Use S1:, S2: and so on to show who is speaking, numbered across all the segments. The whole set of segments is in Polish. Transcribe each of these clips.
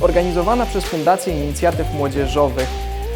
S1: Organizowana przez Fundację Inicjatyw Młodzieżowych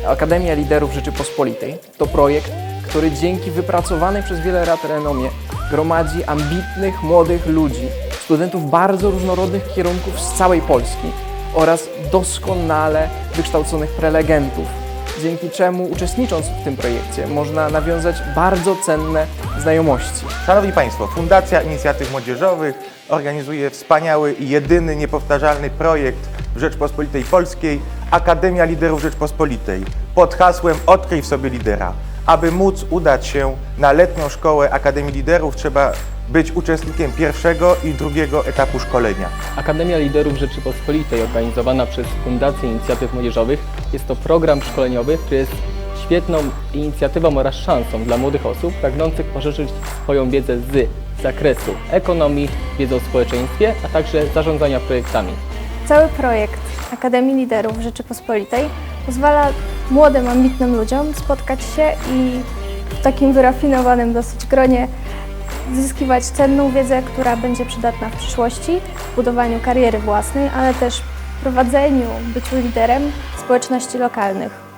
S1: Akademia Liderów Rzeczypospolitej to projekt, który dzięki wypracowanej przez wiele lat renomie gromadzi ambitnych młodych ludzi, studentów bardzo różnorodnych kierunków z całej Polski oraz doskonale wykształconych prelegentów dzięki czemu uczestnicząc w tym projekcie można nawiązać bardzo cenne znajomości.
S2: Szanowni Państwo, Fundacja Inicjatyw Młodzieżowych organizuje wspaniały i jedyny niepowtarzalny projekt w Rzeczpospolitej Polskiej Akademia Liderów Rzeczpospolitej pod hasłem Odkryj w sobie lidera. Aby móc udać się na letnią szkołę Akademii Liderów trzeba być uczestnikiem pierwszego i drugiego etapu szkolenia.
S3: Akademia Liderów Rzeczypospolitej, organizowana przez Fundację Inicjatyw Młodzieżowych, jest to program szkoleniowy, który jest świetną inicjatywą oraz szansą dla młodych osób pragnących poszerzyć swoją wiedzę z zakresu ekonomii, wiedzy o społeczeństwie, a także zarządzania projektami.
S4: Cały projekt Akademii Liderów Rzeczypospolitej pozwala młodym, ambitnym ludziom spotkać się i w takim wyrafinowanym dosyć gronie zyskiwać cenną wiedzę, która będzie przydatna w przyszłości, w budowaniu kariery własnej, ale też prowadzeniu, byciu liderem społeczności lokalnych.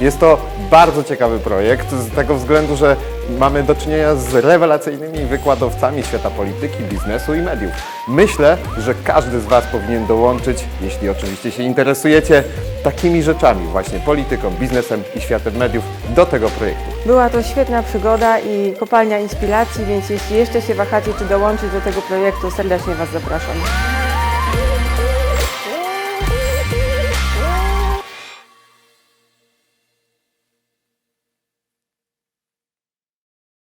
S5: Jest to bardzo ciekawy projekt z tego względu, że mamy do czynienia z rewelacyjnymi wykładowcami świata polityki, biznesu i mediów. Myślę, że każdy z Was powinien dołączyć, jeśli oczywiście się interesujecie takimi rzeczami, właśnie polityką, biznesem i światem mediów, do tego projektu.
S6: Była to świetna przygoda i kopalnia inspiracji, więc jeśli jeszcze się wahacie, czy dołączyć do tego projektu, serdecznie Was zapraszam.